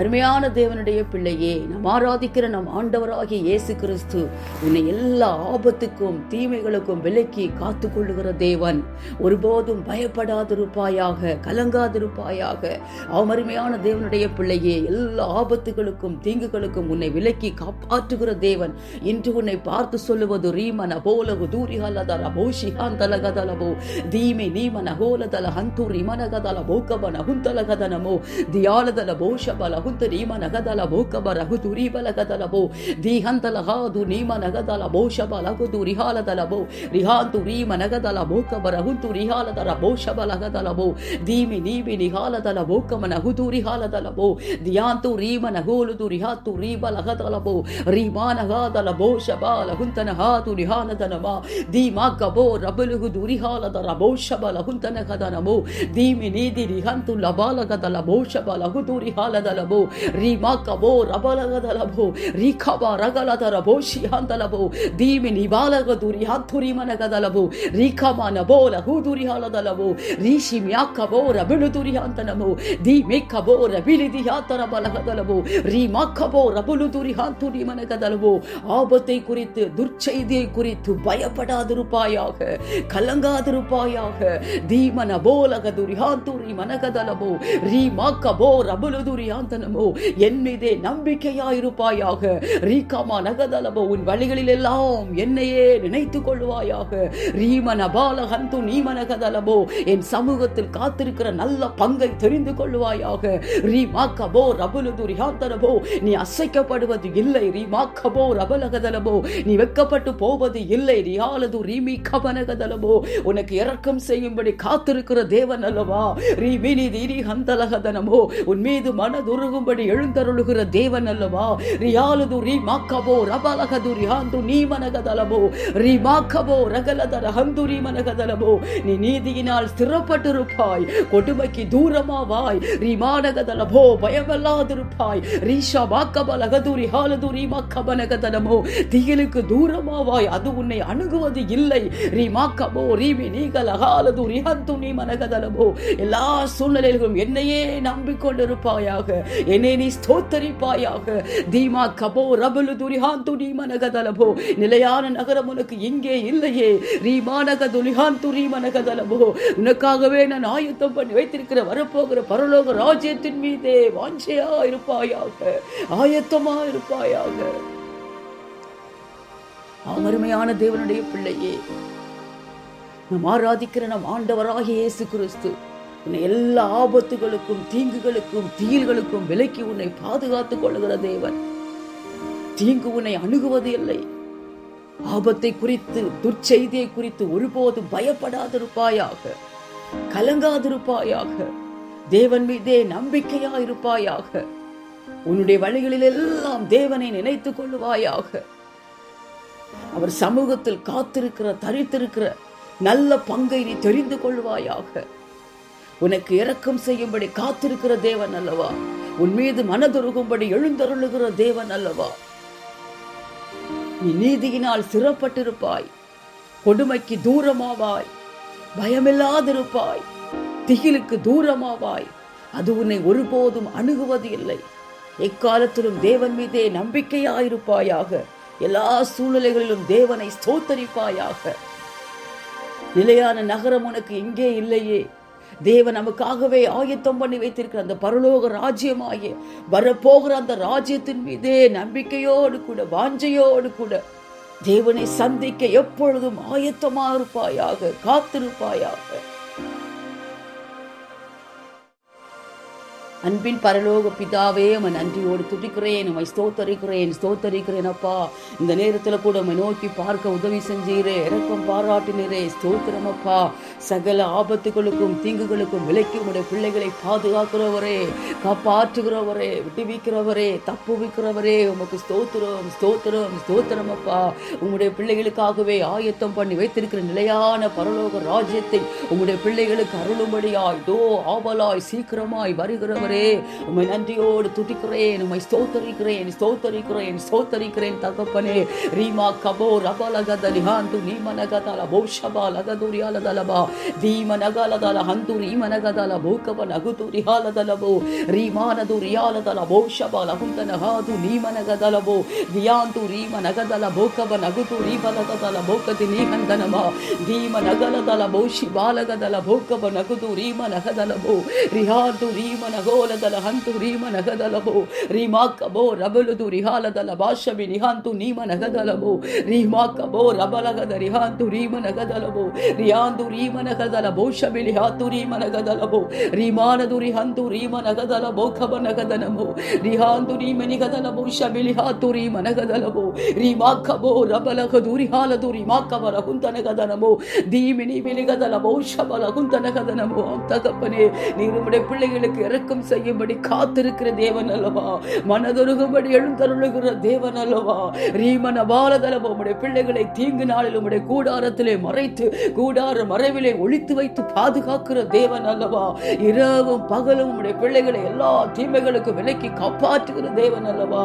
அருமையான தேவனுடைய பிள்ளையே நம் ஆராதிக்கிற நம் ஆண்டவராகிய இயேசு கிறிஸ்து உன்னை எல்லா ஆபத்துக்கும் தீமைகளுக்கும் விலக்கி காத்து கொள்ளுகிற தேவன். ஒருபோதும் பயப்படாதிருப்பாயாக கலங்காதிருப்பாயாக. அவமருமையான தேவனுடைய பிள்ளையே எல்லா ஆபத்துகளுக்கும் தீங்குகளுக்கும் உன்னை விலக்கி காப்பாற்றுகிற தேவன். இன்று உன்னை பார்த்து சொல்லுவது ரீமன் அபோலகு தூரிகாலதல அபோஷிகான் தலகதலபோ தீமை நீமன் அகோலதல Kanduri மனகதல போக்கபன் அகுந்தலகதனமோ தியாலதல போஷபல laguntu nima nagadalabo kabaragudu riba lagadalabo dihantu lagadu nima nagadalabo shaba lagudu rihaladalabo rihantu rima nagadalabo kabaraguntu rihaladalabo shaba lagadalabo dimi nimi nihaladalabo kamanagudu rihaladalabo diyantu rima naguludu rihatu riba lagadalabo rima nagadalabo shaba laguntu nagadu rihaladalama dima kabo rabalugudu rihaladalabo shaba laguntu nagadalamo dimi nidi rihantu labalagada labo shaba lagudu rihaladalabo ரபோ Reema கபோ ரபலகதலபோ ரீகபா ரகலதரபோ ஷியாந்தலபோ தீமி நிபாலக துரியா துரிமனகதலபோ ரீகமா நபோ லகு துரியாலதலபோ ரீஷி மியா கபோ ரபிலு துரியாந்தலபோ தீமி கபோ ரபிலி தியாத்தரபலகதலபோ ரீமா கபோ ரபுலு துரியா துரிமனகதலபோ ஆபத்தை குறித்து துர்ச்செய்தியை குறித்து பயப்படாதிருப்பாயாக கலங்காதிருப்பாயாக தீமன போலக துரியாந்துரி மனகதலபோ ரீமா கபோ ரபுலு துரியாந்தன ஆந்தனமோ என் மீதே நம்பிக்கையாயிருப்பாயாக. ரீகாமா நகதலபோ உன் வழிகளில் எல்லாம் என்னையே நினைத்துக் கொள்வாயாக ரீமன பாலகந்து நீமனகதலபோ என் சமூகத்தில் காத்திருக்கிற நல்ல பங்கை தெரிந்து கொள்வாயாக. ரீமாக்கபோ ரபுலது ஆந்தனமோ நீ அசைக்கப்படுவது இல்லை. ரீமாக்கபோ ரபலகதலபோ நீ வெக்கப்பட்டு போவது இல்லை. ரியாலது ரீமி கபனகதலபோ உனக்கு இறக்கம் செய்யும்படி காத்திருக்கிற தேவன் அல்லவா? ரீமினி தீரி ஹந்தலகதனமோ உன் மீது மனதுருகு உதவும்படி எழுந்தருளுகிற தேவன் அல்லவா? ரியாலது ரீமாக்கபோ ரபலகது ரிஹாந்து நீமனகதலமோ ரீமாக்கபோ ரகலதர ஹந்து ரீமனகதலமோ நீ நீதியினால் ஸ்திரப்பட்டிருப்பாய் கொடுமைக்கு தூரமாவாய். ரீமானகதலபோ பயமல்லாதிருப்பாய். ரீஷா வாக்கபலகதுரி ஹாலதுரி மக்கபனகதனமோ திகிலுக்கு தூரமாவாய் அது உன்னை அணுகுவது இல்லை. ரீமாக்கபோ ரீமி நீகல ஹாலது ரிஹந்து நீ மனகதலமோ எல்லா சூழ்நிலைகளும் என்னையே நம்பிக்கொண்டிருப்பாயாக. என்னை நீ ஸ்தோத்தரிப்பாயாக. தீமா கபோ ரபலு துரிஹாந்து நீ மனகதலமோ நிலையான நகரம் உனக்கு இங்கே இல்லையே. ரீமானக துலிஹாந்து ரீ மனகதலமோ உனக்காகவே நான் ஆயத்தம் பண்ணி வைத்திருக்கிற வரப்போகிற பரலோக ராஜ்யத்தின் மீதே வாஞ்சையா இருப்பாயாக. ஆயத்தமா இருப்பாயாக. அருமையான தேவனுடைய பிள்ளையே நம் ஆராதிக்கிற நம் ஆண்டவராகிய இயேசு கிறிஸ்து உன்னை எல்லா ஆபத்துகளுக்கும் தீங்குகளுக்கும் தீயல்களுக்கும் விலக்கி உன்னை பாதுகாத்துக் கொள்கிற தேவன். தீங்கு உன்னை அணுகுவது இல்லை. ஆபத்தை குறித்து துர்ச்செய்தியை குறித்து ஒருபோதும் பயப்படாதிருப்பாயாக கலங்காதிருப்பாயாக தேவன் மீதே நம்பிக்கையா இருப்பாயாக உன்னுடைய வழிகளில் எல்லாம் தேவனை நினைத்துக் கொள்வாயாக அவர் சமூகத்தில் காத்திருக்கிற தரித்திருக்கிற நல்ல பங்கை நீ தெரிந்து கொள்வாயாக உனக்கு இரக்கம் செய்யும்படி காத்திருக்கிற தேவன் அல்லவா? உன் மீது மனதுருகும்படி எழுந்தருளுகிற தேவன் அல்லவா? நீ நீதியினால் சிறப்பட்டிருப்பாய். கொடுமைக்கு தூரமாவாய். பயமில்லாதிருப்பாய். திகிலுக்கு தூரமாவாய். அது உன்னை ஒருபோதும் அணுகுவது இல்லை. எக்காலத்திலும் தேவன் மீதே நம்பிக்கையாயிருப்பாயாக. எல்லா சூழ்நிலைகளிலும் தேவனை ஸ்தோத்தரிப்பாயாக. நிலையான நகரம் உனக்கு இங்கே இல்லையே. தேவன் நமக்காகவே ஆயத்தம் பண்ணி வைத்திருக்கிற அந்த பரலோக ராஜ்யமாகிய வரப்போகிற அந்த ராஜ்யத்தின் மீதே நம்பிக்கையோடு கூட வாஞ்சையோடு கூட தேவனை சந்திக்க எப்பொழுதும் ஆயத்தமாக இருப்பாயாக காத்திருப்பாயாக. அன்பின் பரலோக பிதாவே உமை நன்றியோடு துடிக்கிறேன் உமை ஸ்தோத்தரிக்கிறேன் ஸ்தோத்தரிக்கிறேன் அப்பா. இந்த நேரத்தில் கூட உமை நோக்கி பார்க்க உதவி செஞ்சீரே இறக்கம் பாராட்டினரே ஸ்தோத்திரம் அப்பா. சகல ஆபத்துகளுக்கும் தீங்குகளுக்கும் விலைக்கு உடைய பிள்ளைகளை பாதுகாக்கிறவரே காப்பாற்றுகிறவரே விட்டுவிக்கிறவரே தப்புவிக்கிறவரே உமக்கு ஸ்தோத்திரம் ஸ்தோத்திரம் ஸ்தோத்திரம் அப்பா. உங்களுடைய பிள்ளைகளுக்காகவே ஆயத்தம் பண்ணி வைத்திருக்கிற நிலையான பரலோக ராஜ்யத்தை உங்களுடைய பிள்ளைகளுக்கு அருளும்படியாய் தோ ஆவலாய் சீக்கிரமாய் வருகிறவரே ஆண்டவரே உண்மை நன்றியோடு துதிக்கிறேன் உண்மை ஸ்தோத்தரிக்கிறேன் ஸ்தோத்தரிக்கிறேன் ஸ்தோத்தரிக்கிறேன் தகப்பனே ரீமா கபோ ரபலகத லிஹாந்து நீமனகதல பௌஷபா லகதுரியாலதலபா தீமனகலதல ஹந்து ரீமனகதல பூக்கப நகுதுரியாலதலபோ ரீமானது ரியாலதல பௌஷபா லகுந்தன ஹாது நீமனகதலபோ தியாந்து ரீமனகதல பூக்கப நகுது ரீபலகதல பூக்கதி நீகந்தனமா தீமனகலதல பௌஷி பாலகதல பூக்கப நகுது ரீமனகதலபோ ரிஹாந்து ரீமனகோ ರೀಮನಗೋಲದಲ ಹಂತು ರೀಮನಗದಲಬೋ ರೀಮಾಕಬೋ ರಬಲುದು ರಿಹಾಲದಲ ಭಾಷಬಿ ನಿಹಾಂತು ನೀಮನಗದಲಬೋ ರೀಮಾಕಬೋ ರಬಲಗದ ರಿಹಾಂತು ರೀಮನಗದಲಬೋ ರಿಯಾಂದು ರೀಮನಗದಲ ಭೋಷಬಿಲಿ ಹಾತು ರೀಮನಗದಲಬೋ ರೀಮಾನದು ರಿಹಂತು ರೀಮನಗದಲ ಬೋಖಬ ನಗದನಮೋ ರಿಹಾಂದು ರೀಮನಿಗದಲ ಭೋಷಬಿಲಿ ಹಾತು ರೀಮನಗದಲಬೋ ರೀಮಾಕಬೋ ರಬಲಗದು ರಿಹಾಲದು ರೀಮಾಕಬಲ ಕುಂತನಗದನಮೋ தீமினி விலிகதல பௌஷபல குந்தனகதனமோ தகப்பனே நீர் உம்முடைய பிள்ளைகளுக்கு செய்யும்படி காத்திருக்கிற தேவன் அல்லவா? மனதொருகும்படி எழுந்தருளுகிற தேவன் அல்லவா? ரீமன பாலதலமோ உம்முடைய பிள்ளைகளை தீங்கு நாளில் உம்முடைய கூடாரத்திலே மறைத்து கூடார மறைவிலே ஒழித்து வைத்து பாதுகாக்கிற தேவன் அல்லவா? இரவும் பகலும் உம்முடைய பிள்ளைகளை எல்லா தீமைகளுக்கு விலக்கி காப்பாற்றுகிற தேவன் அல்லவா?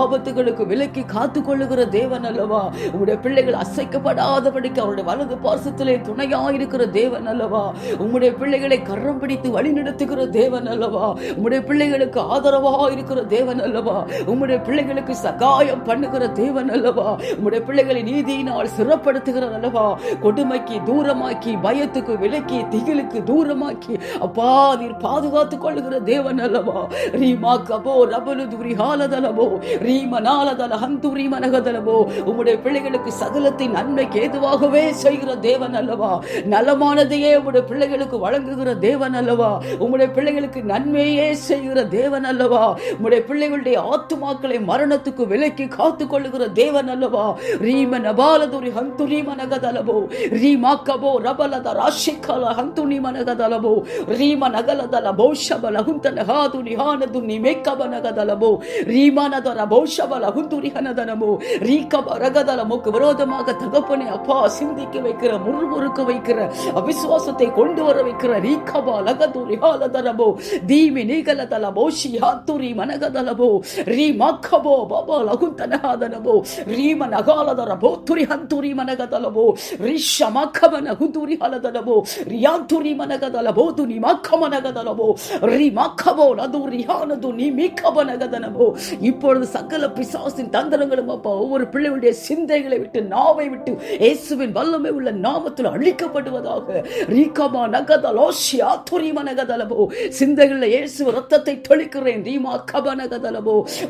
ஆபத்துகளுக்கு விலக்கி காத்து கொள்ளுகிற தேவன் அல்லவா? உம்முடைய பிள்ளைகள் அசைக்கப்படாதபடிக்கு அவருடைய வலது பாசத்திலே துணையாயிருக்கிற தேவன் அல்லவா? உம்முடைய பிள்ளைகளை கரம் பிடித்து வழிநடத்துகிற தேவன் அல்லவா? உம்முடைய பிள்ளைகளுக்கு ஆதரவா இருக்கிற தேவன் அல்லவா? உம்முடைய பிள்ளைகளுக்கு சகாயம் பண்ணுகிற தேவன் அல்லவா? உம்முடைய பிள்ளைகளை நீதியினால் சிறப்படுத்துகிற அல்லவா? கொடுமைக்கு தூரமாக்கி பயத்துக்கு விலக்கி திகிலுக்கு தூரமாக்கி அப்பா நீர் பாதுகாத்துக் கொள்ளுகிற தேவன் அல்லவா? ரீமா கபோ ரபலு துரி ஹாலதலபோ ரீம நாலதல ஹந்துரி மனகதலபோ உம்முடைய பிள்ளைகளுக்கு சகலத்தின் நன்மைக்கு ஏதுவாகவே செய்கிற தேவன் அல்லவா? நலமானதையே உம்முடைய பிள்ளைகளுக்கு வழங்குகிற தேவன் அல்லவா? உம்முடைய பிள்ளைகளுக்கு நன்மை கிரியை செய்கிற தேவன் அல்லவா உடைய பிள்ளைகளுடைய ஆத்துமாக்களை மரணத்துக்கு விலக்கி காத்து கொள்ளுகிற தேவன் அல்லவா ரீம அபாலதுரி ஹந்துரி மனகதலபோ ரீமாக்கபோ ரபலத ராஷிக்கல ஹந்துனி மனகதலபோ ரீம நகலதல பௌஷபல ஹுந்தன ஹாதுனி ஹானதுனி மேக்கப நகதலபோ. ரீமானதர பௌஷபல ஹுந்துரி ஹனதனமோ ரீகப ரகதலமுக்கு விரோதமாக தகப்பனை அப்பா சிந்திக்க வைக்கிற முறுமுறுக்க வைக்கிற அவிசுவாசத்தை கொண்டு வர வைக்கிற ரீகபா லகதுரி ஹாலதரபோ தீமி நீகலதலபோ போஷி ஹாத்துரி மனகதலபோ ரீ மக்கபோ பாபா லகுந்தனகாதனபோ ரீம நகாலதர போத்துரி ஹந்துரி மனகதலபோ ரிஷ மக்கமன குந்துரி ஹலதனபோ ரியாந்துரி மனகதலபோ துனி மக்கமனகதலபோ ரி மக்கபோ நது ரியானது நீ மீக்கப நகதனபோ இப்பொழுது சகல பிசாசின் தந்திரங்களும் அப்பா ஒவ்வொரு பிள்ளைகளுடைய சிந்தைகளை விட்டு நாவை விட்டு இயேசுவின் வல்லமை உள்ள நாமத்தில் அழிக்கப்படுவதாக ரீகமா நகதலோஷி ஆத்துரிம நகதலபோ சிந்தைகளில் இயேசு ரத்தத்தை தொழிக்கிறேன் ரீமா கப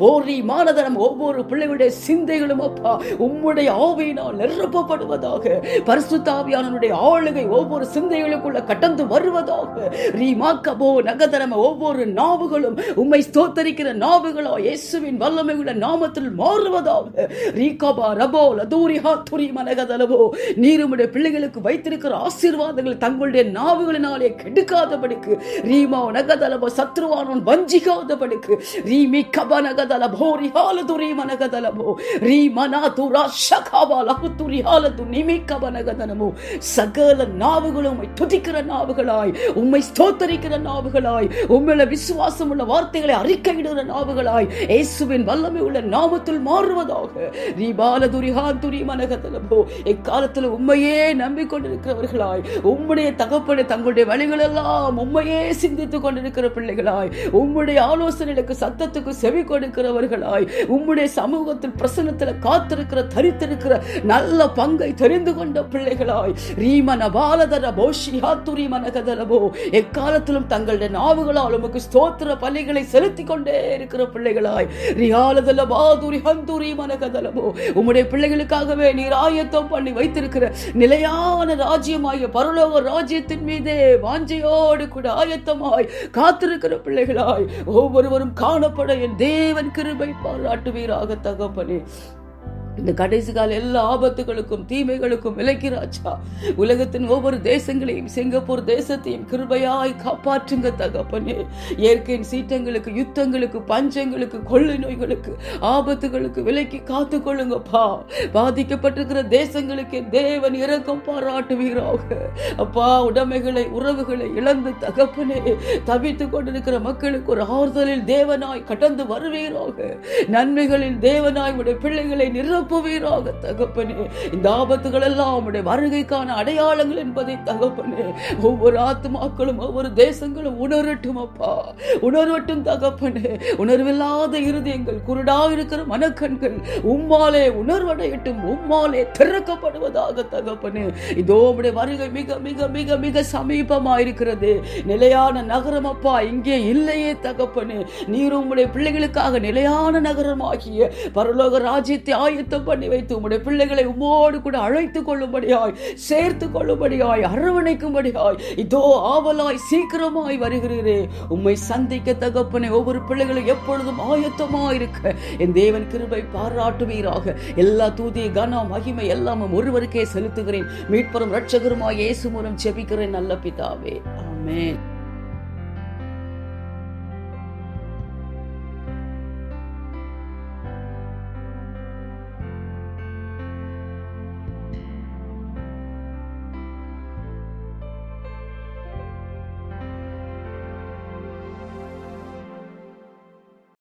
ஓ ரீ மானதனம் ஒவ்வொரு பிள்ளைகளுடைய சிந்தைகளும் அப்பா உம்முடைய ஆவியினால் நிரப்பப்படுவதாக பரிசுத்தாவியானனுடைய ஆளுகை ஒவ்வொரு சிந்தைகளுக்குள்ள கடந்து வருவதாக ரீமா கபோ நகதரம ஒவ்வொரு நாவுகளும் உம்மை ஸ்தோத்தரிக்கிற நாவுகளோ இயேசுவின் வல்லமை உள்ள நாமத்தில் மாறுவதாக ரீகபா ரபோ லதூரிஹா துரி மனகதலவோ நீருமுடைய பிள்ளைகளுக்கு வைத்திருக்கிற ஆசீர்வாதங்கள் தங்களுடைய நாவுகளினாலே கெடுக்காதபடிக்கு ரீமா நகதலபோ சத்ருவானோன் வஞ்சிக்காதபடிக்கு ரீமி கப நகதலபோ ரிஹாலதுரி மனகதலபோ ரீமனா துரா ஷகாபா லகுத்துரி ஹாலது நிமி கப நகதனமோ சகல நாவுகளும் உம்மை துதிக்கிற நாவுகளாய் உம்மை ஸ்தோத்தரிக்கிற நாவுகளாய் உம்மில விசுவாசம் உள்ள வார்த்தைகளை அறிக்கையிடுகிற நாவுகளாய் இயேசுவின் வல்லமை உள்ள நாமத்தில் மாறுவதாக. ரீபாலதுரி ஹாந்துரி மனகதலபோ இக்காலத்தில் உண்மையே நம்பிக்கொண்டிருக்கிறவர்களாய் உம்முடைய தகப்பனை தங்களுடைய வழிகளெல்லாம் உண்மையே சிந்தித்துக் கொண்டிருக்கிற பிள்ளைகள். பிள்ளைகளாய் உம்முடைய ஆலோசனைகளுக்கு சத்தத்துக்கு செவி கொடுக்கிறவர்களாய். உம்முடைய சமூகத்தில் பிரசனத்தில் காத்திருக்கிற தரித்திருக்கிற நல்ல பங்கை தெரிந்து கொண்ட பிள்ளைகளாய். ரீமன பாலதர போஷி ஹாத்துரி மனகதலபோ எக்காலத்திலும் தங்களுடைய நாவுகளால் உமக்கு ஸ்தோத்திர பலிகளை செலுத்தி கொண்டே இருக்கிற பிள்ளைகளாய். ரியாலதல பாதுரி ஹந்துரி மனகதலபோ உம்முடைய பிள்ளைகளுக்காகவே நீர் ஆயத்தம் பண்ணி வைத்திருக்கிற நிலையான ராஜ்யமாகிய பரலோக ராஜ்யத்தின் மீதே வாஞ்சையோடு கூட ஆயத்தமாய் காத்திருக்க இருக்கிற பிள்ளைகளாய் ஒவ்வொருவரும் காணப்பட என் தேவன் கிருபை பாராட்டுவீராக தகப்பனே. இந்த கடைசி கால எல்லா ஆபத்துகளுக்கும் தீமைகளுக்கும் விலக்கிறாச்சா? உலகத்தின் ஒவ்வொரு தேசங்களையும் சிங்கப்பூர் தேசத்தையும் கிருபையாய் காப்பாற்றுங்க தகப்பனே. இயற்கையின் சீற்றங்களுக்கு யுத்தங்களுக்கு பஞ்சங்களுக்கு கொள்ளை நோய்களுக்கு ஆபத்துகளுக்கு விலக்கி காத்து கொள்ளுங்கப்பா பாதிக்கப்பட்டிருக்கிற தேசங்களுக்கு தேவன் இறக்கம் பாராட்டுவீராக. அப்பா உடைமைகளை உறவுகளை இழந்து தகப்பனே தவித்துக் கொண்டிருக்கிற மக்களுக்கு ஒரு ஆறுதலில் தேவனாய் கடந்து வருவீராக. நன்மைகளில் தேவனாய் உடைய பிள்ளைகளை அனுப்புவீராக தகப்பனே. இந்த ஆபத்துகள் எல்லாம் உடைய வருகைக்கான அடையாளங்கள் என்பதை தகப்பனே. ஒவ்வொரு ஆத்மாக்களும் ஒவ்வொரு தேசங்களும் உணரட்டும் அப்பா. உணரட்டும் தகப்பனே. உணர்வில்லாத இருதயங்கள் குருடா இருக்கிற மனக்கண்கள் உம்மாலே உணர்வடையட்டும் உம்மாலே திறக்கப்படுவதாக தகப்பனே. இதோ உடைய வருகை மிக மிக மிக மிக சமீபமா இருக்கிறது நிலையான நகரம் அப்பா இங்கே இல்லையே தகப்பனே. நீர் உங்களுடைய பிள்ளைகளுக்காக நிலையான நகரமாகிய பரலோக ராஜ்யத்தை சுத்தம் பண்ணி வைத்து உம்முடைய பிள்ளைகளை உமோடு கூட அழைத்துக் கொள்ளும்படியாய் சேர்த்து கொள்ளும்படியாய் அரவணைக்கும்படியாய் இதோ ஆவலாய் சீக்கிரமாய் வருகிறீரே. உம்மை சந்திக்க தகப்பனை ஒவ்வொரு பிள்ளைகளும் எப்பொழுதும் ஆயத்தமா இருக்க என் தேவன் கிருபை பாராட்டுவீராக. எல்லா தூதி கனம் மகிமை எல்லாமும் ஒருவருக்கே செலுத்துகிறேன். மீட்பரும் ரட்சகருமாய் இயேசு மூலம் ஜெபிக்கிறேன் நல்ல பிதாவே. ஆமென்.